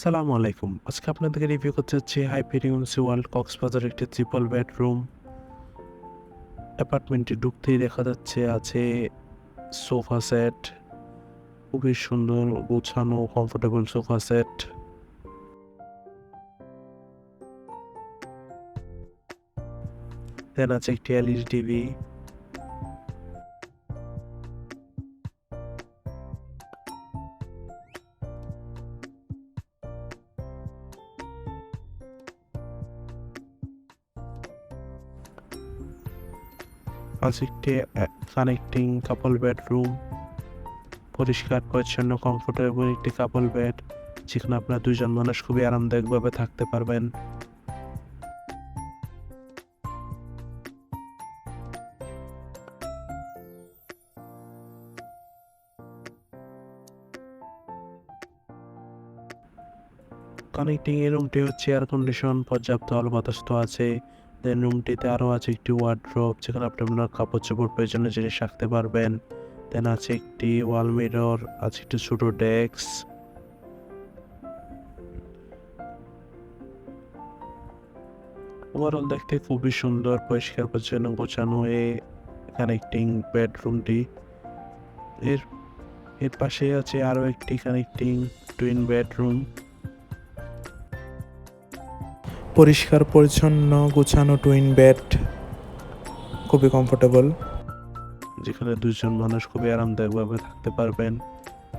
সালামু আলাইকুম। আজকে আপনাদেরকে রিভিউ করতে হচ্ছে হাইপেরিয়ন্সি ওয়ার্ল্ড কক্সবাজার একটি ট্রিপল বেডরুম অ্যাপার্টমেন্টে ঢুকতেই দেখা যাচ্ছে আছে সোফা সেট খুবই সুন্দর গোছানো কমফোর্টেবল সোফা সেট দেন আছে একটি LED TV connecting couple bedroom পরিষ্কার, পরিচ্ছন্ন কমফোর্টেবল একটি কাপল বেড যেখানে আপনার দুজন মানুষ খুবই আরামদায়কভাবে থাকতে পারবেন। কানেক্টিং এই রুমটি হচ্ছে এয়ার কন্ডিশন পর্যাপ্ত আলো বাতাস তো আছে দেন রুমটিতে আরও আছে একটি ওয়ার্ড্রোব যেখানে আপনি আপনার কাপড় চোপড় প্রয়োজনীয় জিনিস রাখতে পারবেন। দেন আছে একটি ওয়াল মিরর আছে একটি ছোট ডেস্ক ওভারঅল দেখতে খুবই সুন্দর, পরিষ্কার, পরিচ্ছন্ন, গোছানো এই কানেক্টিং বেডরুমটি এর এর পাশে আছে আরও একটি কানেক্টিং টুইন বেডরুম পরিষ্কার, পরিচ্ছন্ন, গোছানো টুইন বেড খুবই কমফোর্টেবল যেখানে দুজন মানুষ খুবই আরামদায়কভাবে থাকতে পারবেন।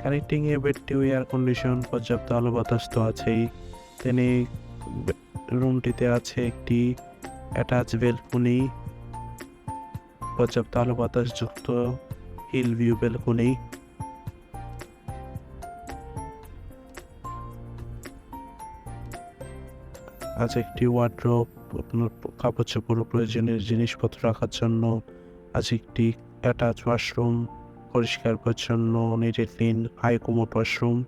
কানেক্টিং এ বেডটি এয়ার কন্ডিশন পর্যাপ্ত আলো বাতাস তো আছেই। তিনি রুমটিতে আছে একটি অ্যাটাচ বেলকুনি পর্যাপ্ত আলো বাতাস যুক্ত হিল ভিউ বেলকুনি আছে একটি ওয়ার্ড্রোব আপনার কাপড় চোপড় প্রয়োজনীয় জিনিসপত্র রাখার জন্য, আছে একটি অ্যাটাচ ওয়াশরুম পরিষ্কার পরিচ্ছন্ন নিটে ক্লিন হাই কোমোট ওয়াশরুম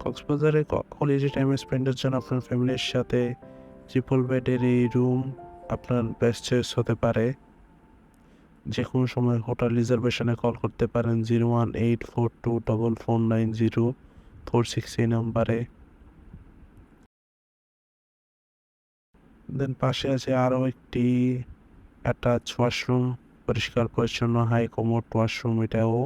কক্সবাজারে কলেজে টাইম স্পেন্ডের জন্য আপনার ফ্যামিলির সাথে ট্রিপল বেডের এই রুম আপনার বেস্ট চয়েস হতে পারে। যে কোনো সময় হোটেল রিজার্ভেশনে কল করতে পারেন zero one eight four two double four nine zero four six এই নাম্বারে দেন পাশে আছে আরও একটি অ্যাটাচ ওয়াশরুম পরিষ্কার পরিচ্ছন্ন হাই কমোড ওয়াশরুম এটাও।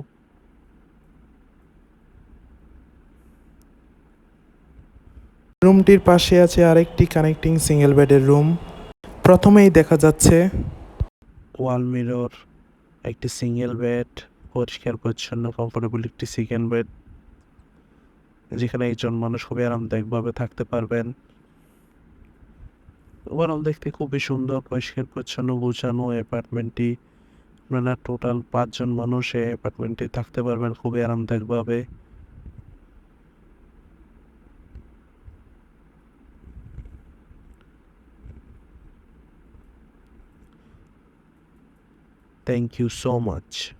রুমটির পাশে আছে আরেকটি কানেক্টিং সিঙ্গেল বেডের রুম প্রথমেই দেখা যাচ্ছে ওয়াল মিরর একটি সিঙ্গেল বেড পরিষ্কার পরিচ্ছন্ন কমফোর্টেবল একটি সেকেন্ড বেড যেখানে একজন মানুষ খুবই আরামদায়কভাবে থাকতে পারবেন। ওভারঅল দেখতে খুবই সুন্দর পরিষ্কার পরিচ্ছন্ন গোছানো অ্যাপার্টমেন্টটি আপনারা টোটাল পাঁচজন মানুষ এই অ্যাপার্টমেন্টে থাকতে পারবেন খুবই আরামদায়কভাবে Thank you so much.